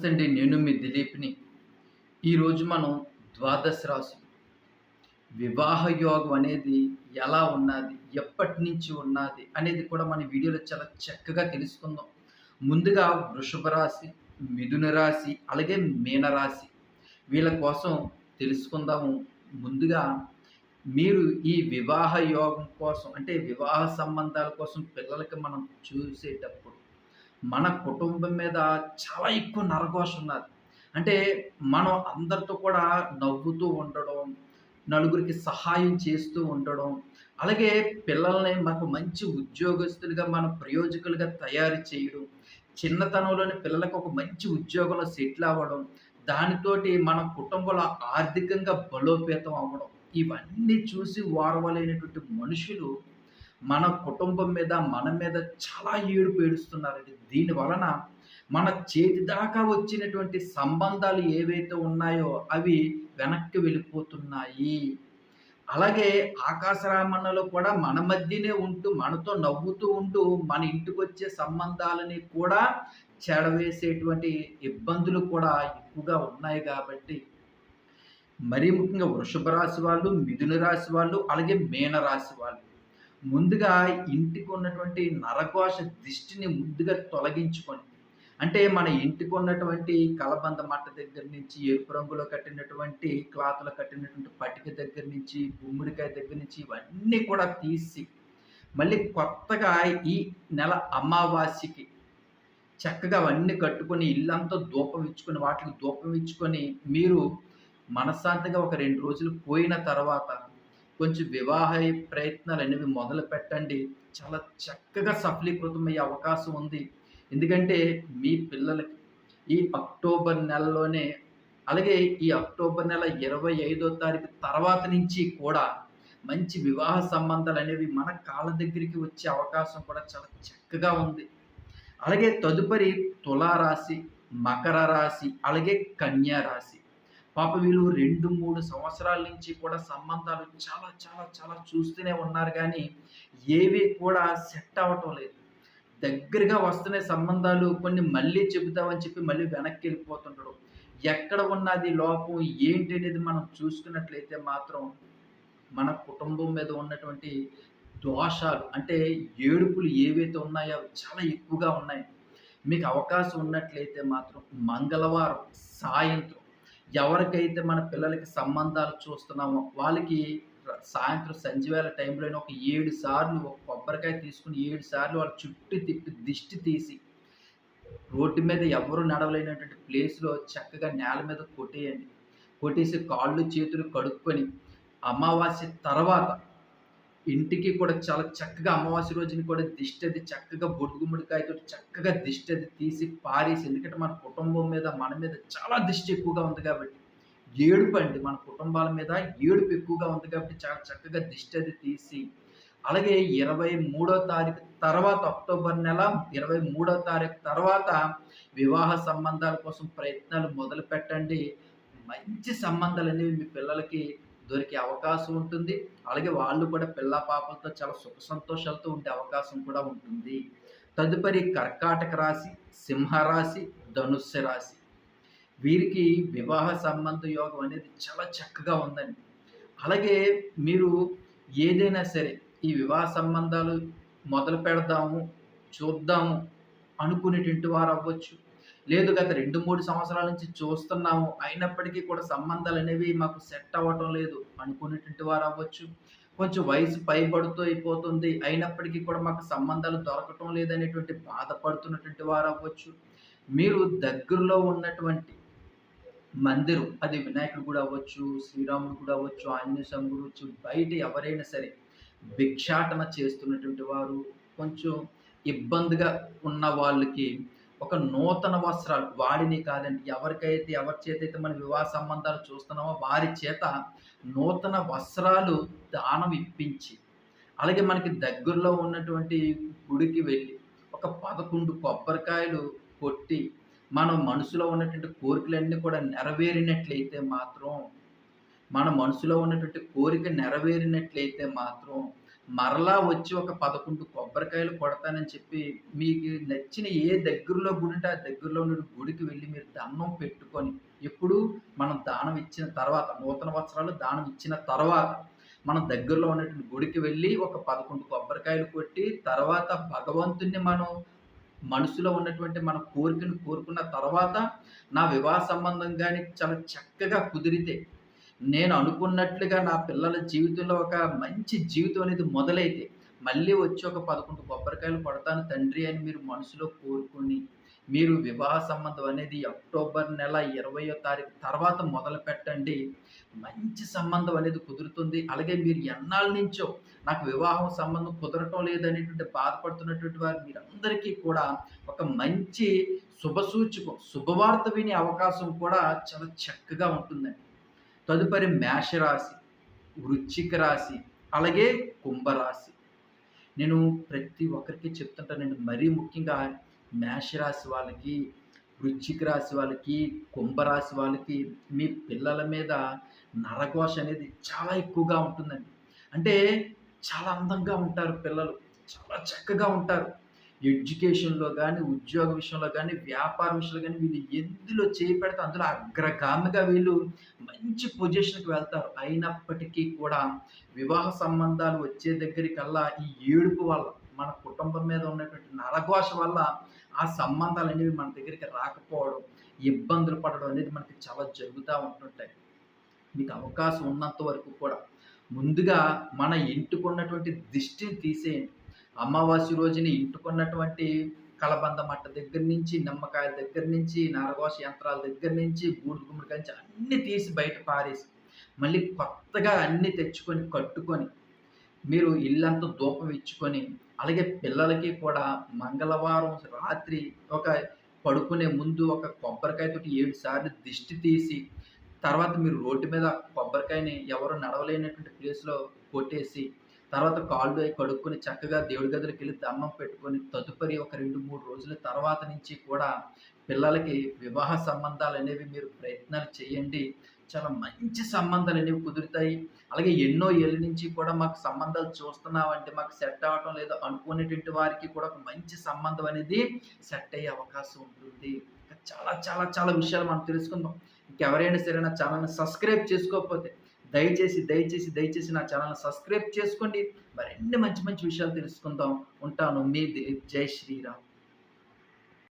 నమస్తే అండి నేను మీ దిలీప్ని. ఈరోజు మనం ద్వాదశ రాశి. వివాహ యోగం అనేది ఎలా ఉన్నది? ఎప్పటి నుంచి ఉన్నది? అనేది కూడా మన వీడియోలో చాలా చక్కగా తెలుసుకుందాం. ముందుగా వృషభ రాశి మిథున రాశి అలాగే మీనరాశి వీళ్ళ కోసం తెలుసుకుందాము. ముందుగా మీరు ఈ వివాహ యోగం కోసం అంటే వివాహ సంబంధాల కోసం పిల్లలకి మనం చూసేటప్పుడు మన కుటుంబం మీద చాలా ఎక్కువ నరఘోష ఉన్నది. అంటే మనం అందరితో కూడా నవ్వుతూ ఉండడం నలుగురికి సహాయం చేస్తూ ఉండడం అలాగే పిల్లల్ని మనకు మంచి ఉద్యోగస్తులుగా మన ప్రయోజకులుగా తయారు చేయడం చిన్నతనంలోని పిల్లలకు ఒక మంచి ఉద్యోగంలో సెటిల్ అవ్వడం దానితోటి మన కుటుంబంలో ఆర్థికంగా బలోపేతం అవ్వడం ఇవన్నీ చూసి వారవలైనటువంటి మనుషులు మన కుటుంబం మీద మన మీద చాలా ఏడుపు ఏడుస్తున్నారండి. దీని వలన మన చేతి దాకా వచ్చినటువంటి సంబంధాలు ఏవైతే ఉన్నాయో అవి వెనక్కి వెళ్ళిపోతున్నాయి. అలాగే ఆకాశరామన్నలో కూడా మన మధ్యనే ఉంటూ మనతో నవ్వుతూ ఉంటూ మన ఇంటికి వచ్చే సంబంధాలని కూడా చెడవేసేటువంటి ఇబ్బందులు కూడా ఎక్కువగా ఉన్నాయి కాబట్టి మరీ ముఖ్యంగా వృషభ రాశి వాళ్ళు మిథున రాశి వాళ్ళు అలాగే మీన రాశి వాళ్ళు ముందుగా ఇంటికి ఉన్నటువంటి నరకోశ దిష్టిని ముందుగా తొలగించుకోండి. అంటే మన ఇంటికి ఉన్నటువంటి కలబంద మట్ట దగ్గర నుంచి ఎరుపు రంగులో కట్టినటువంటి క్లాత్లో కట్టినటువంటి పటిక దగ్గర నుంచి గుమ్మడికాయ దగ్గర నుంచి ఇవన్నీ కూడా తీసి మళ్ళీ కొత్తగా ఈ నెల అమావాస్యకి చక్కగా అవన్నీ కట్టుకొని ఇల్లంతా దూపం ఇచ్చుకొని వాటికి దూపం ఇచ్చుకొని మీరు మనశ్శాంతిగా ఒక రెండు రోజులు పోయిన తర్వాత కొంచెం వివాహ ప్రయత్నాలు అనేవి మొదలు పెట్టండి. చాలా చక్కగా సఫలీకృతమయ్యే అవకాశం ఉంది. ఎందుకంటే మీ పిల్లలకి ఈ అక్టోబర్ నెలలోనే అలాగే ఈ అక్టోబర్ నెల ఇరవై ఐదో తారీఖు తర్వాత నుంచి కూడా మంచి వివాహ సంబంధాలు అనేవి మన కాళ్ళ దగ్గరికి వచ్చే అవకాశం కూడా చాలా చక్కగా ఉంది. అలాగే తదుపరి తులారాశి మకర రాశి అలాగే కన్యా రాశి. పాప వీళ్ళు రెండు మూడు సంవత్సరాల నుంచి కూడా సంబంధాలు చాలా చాలా చాలా చూస్తూనే ఉన్నారు కానీ ఏవి కూడా సెట్ అవ్వటం లేదు. దగ్గరగా వస్తున్న సంబంధాలు కొన్ని మళ్ళీ చెబుతామని చెప్పి మళ్ళీ వెనక్కి వెళ్ళిపోతుండడం ఎక్కడ ఉన్నది లోపం ఏంటి అనేది మనం చూసుకున్నట్లయితే మాత్రం మన కుటుంబం మీద ఉన్నటువంటి దోషాలు అంటే ఏడుపులు ఏవైతే ఉన్నాయో చాలా ఎక్కువగా ఉన్నాయి. మీకు అవకాశం ఉన్నట్లయితే మాత్రం మంగళవారం సాయంత్రం ఎవరికైతే మన పిల్లలకి సంబంధాలు చూస్తున్నామో వాళ్ళకి సాయంత్రం సంజవేళ టైంలో ఒక ఏడు సార్లు ఒక కొబ్బరికాయ తీసుకుని ఏడు సార్లు వాళ్ళ చుట్టూ తిప్పి దిష్టి తీసి రోడ్డు మీద ఎవరు నడవలేనటువంటి ప్లేస్లో చక్కగా నేల మీద కొట్టేయండి. కొట్టేసి కాళ్ళు చేతులు కడుక్కొని అమావాస్య తర్వాత ఇంటికి కూడా చాలా చక్కగా అమావాస్య రోజుని కూడా దిష్టి అది చక్కగా బొడ్డుగుమ్మడికాయతో చక్కగా దిష్టి అది తీసి పారేసి ఎందుకంటే మన కుటుంబం మీద మన మీద చాలా దిష్టి ఎక్కువగా ఉంది కాబట్టి ఏడుపు అండి. మన కుటుంబాల మీద ఏడుపు ఎక్కువగా ఉంది కాబట్టి చాలా చక్కగా దిష్టి అది తీసి అలాగే ఇరవై మూడో తారీఖు తర్వాత అక్టోబర్ నెల ఇరవై మూడో తారీఖు తర్వాత వివాహ సంబంధాల కోసం ప్రయత్నాలు మొదలు పెట్టండి మంచి సంబంధాలు అనేవి మీ పిల్లలకి దొరికే అవకాశం ఉంటుంది. అలాగే వాళ్ళు కూడా పిల్ల పాపలతో చాలా సుఖ సంతోషాలతో ఉండే అవకాశం కూడా ఉంటుంది. తదుపరి కర్కాటక రాశి సింహరాశి ధనుస్సు రాశి. వీరికి వివాహ సంబంధ యోగం అనేది చాలా చక్కగా ఉందండి. అలాగే మీరు ఏదైనా సరే ఈ వివాహ సంబంధాలు మొదలు పెడదాము చూద్దాము అనుకునేటువంటి వారు అవ్వచ్చు. లేదు గత రెండు మూడు సంవత్సరాల నుంచి చూస్తున్నాము. అయినప్పటికీ కూడా సంబంధాలు అనేవి మాకు సెట్ అవ్వటం లేదు. అనుకునేటువంటి వారు అవ్వచ్చు. కొంచెం వయసు పైబడుతూ అయిపోతుంది. అయినప్పటికీ కూడా మాకు సంబంధాలు దొరకటం లేదనేటువంటి బాధపడుతున్నటువంటి వారు అవ్వచ్చు. మీరు దగ్గరలో ఉన్నటువంటి మందిరం అది వినాయకుడు కూడా అవ్వచ్చు శ్రీరాముడు కూడా అవ్వచ్చు ఆంజనేయ స్వామి బయట ఎవరైనా సరే భిక్షాటన చేస్తున్నటువంటి వారు కొంచెం ఇబ్బందిగా ఉన్న వాళ్ళకి ఒక నూతన వస్త్రాలు. వాడిని కాదండి ఎవరికైతే ఎవరి చేత అయితే మన వివాహ సంబంధాలు చూస్తున్నామో వారి చేత నూతన వస్త్రాలు దానం ఇప్పించి అలాగే మనకి దగ్గరలో ఉన్నటువంటి గుడికి వెళ్ళి ఒక పదకొండు కొబ్బరికాయలు కొట్టి మన మనసులో ఉన్నటువంటి కోరికలన్నీ కూడా నెరవేరినట్లయితే మాత్రం మన మనసులో ఉన్నటువంటి కోరిక నెరవేరినట్లయితే మాత్రం మరలా వచ్చి ఒక పదకొండు కొబ్బరికాయలు కొడతానని చెప్పి మీకు నచ్చిన ఏ దగ్గరలో గుడి ఉంటే ఆ దగ్గరలో ఉన్న గుడికి వెళ్ళి మీరు దండం పెట్టుకొని ఎప్పుడు మనం దానం ఇచ్చిన తర్వాత నూతన వస్త్రాలు దానం ఇచ్చిన తర్వాత మనం దగ్గరలో ఉన్నటువంటి గుడికి వెళ్ళి ఒక పదకొండు కొబ్బరికాయలు కొట్టి తర్వాత భగవంతుణ్ణి మనం మనసులో ఉన్నటువంటి మన కోరికను కోరుకున్న తర్వాత నా వివాహ సంబంధం కానీ చాలా చక్కగా కుదిరితే నేను అనుకున్నట్లుగా నా పిల్లల జీవితంలో ఒక మంచి జీవితం అనేది మొదలైతే మళ్ళీ వచ్చి ఒక పదకొండు కొబ్బరికాయలు కొడతాను తండ్రి అని మీరు మనసులో కోరుకుని మీరు వివాహ సంబంధం అనేది అక్టోబర్ నెల ఇరవయో తారీఖు తర్వాత మొదలు పెట్టండి. మంచి సంబంధం అనేది కుదురుతుంది. అలాగే మీరు ఎన్నాళ్ళ నుంచో నాకు వివాహం సంబంధం కుదరటం లేదనేటువంటి బాధపడుతున్నటువంటి వారు మీరందరికీ కూడా ఒక మంచి శుభసూచకం శుభవార్త వినే అవకాశం కూడా చాలా చక్కగా ఉంటుందండి. తదుపరి మేషరాశి వృశ్చిక రాశి అలాగే కుంభరాశి. నేను ప్రతి ఒక్కరికి చెప్తుంటానండి మరీ ముఖ్యంగా మేషరాశి వాళ్ళకి వృశ్చిక రాశి వాళ్ళకి కుంభరాశి వాళ్ళకి మీ పిల్లల మీద నరఘోష అనేది చాలా ఎక్కువగా ఉంటుందండి. అంటే చాలా అందంగా ఉంటారు పిల్లలు చాలా చక్కగా ఉంటారు. ఎడ్యుకేషన్లో కానీ ఉద్యోగ విషయంలో కానీ వ్యాపార విషయంలో కానీ వీళ్ళు ఎందులో చేపెడితే అందులో అగ్రగామిగా వీళ్ళు మంచి పొజిషన్కి వెళ్తారు. అయినప్పటికీ కూడా వివాహ సంబంధాలు వచ్చే దగ్గరికల్లా ఈ ఏడుపు వల్ల మన కుటుంబం మీద ఉన్నటువంటి నరఘోష వల్ల ఆ సంబంధాలు అనేవి మన దగ్గరికి రాకపోవడం ఇబ్బందులు పడడం అనేది మనకి చాలా జరుగుతూ ఉంటుంటాయి. మీకు అవకాశం ఉన్నంత వరకు కూడా ముందుగా మన ఇంటికి ఉన్నటువంటి దిష్టిని తీసేయండి. అమావాస్య రోజున ఇంటుకున్నటువంటి కలబంద మట్ట దగ్గర నుంచి నిమ్మకాయల దగ్గర నుంచి నారగోష యంత్రాల దగ్గర నుంచి బూడిద గుమ్మడికాయ నుంచి అన్ని తీసి బయట పారేసి మళ్ళీ కొత్తగా అన్ని తెచ్చుకొని కట్టుకొని మీరు ఇల్లంతా ధూపం ఇచ్చుకొని అలాగే పిల్లలకి కూడా మంగళవారం రాత్రి ఒక పడుకునే ముందు ఒక కొబ్బరికాయతోటి ఏడు సార్లు దిష్టి తీసి తర్వాత మీరు రోడ్డు మీద కొబ్బరికాయని ఎవరు నడవలేనటువంటి ప్లేస్లో కొట్టేసి తర్వాత కాళ్ళు కడుక్కొని చక్కగా దేవుడి గదిలోకి వెళ్ళి దమ్మం పెట్టుకొని తదుపరి ఒక రెండు మూడు రోజుల తర్వాత నుంచి కూడా పిల్లలకి వివాహ సంబంధాలు అనేవి మీరు ప్రయత్నాలు చేయండి. చాలా మంచి సంబంధాలు అనేవి కుదురుతాయి. అలాగే ఎన్నో ఏళ్ళ నుంచి కూడా మాకు సంబంధాలు చూస్తున్నామంటే మాకు సెట్ అవ్వటం లేదు అనుకునేటువంటి వారికి కూడా ఒక మంచి సంబంధం అనేది సెట్ అయ్యే అవకాశం ఉంటుంది. చాలా చాలా చాలా విషయాలు మనం తెలుసుకుందాం. ఇంకెవరైనా సరే నా ఛానల్ని సబ్స్క్రైబ్ చేసుకోకపోతే దయచేసి దయచేసి దయచేసి నా ఛానల్ సబ్స్క్రైబ్ చేసుకోండి. మరిన్ని మంచి మంచి విషయాలు తెలుసుకుందాం. ఉంటాను. మీ దిలీప్ జై శ్రీరామ్.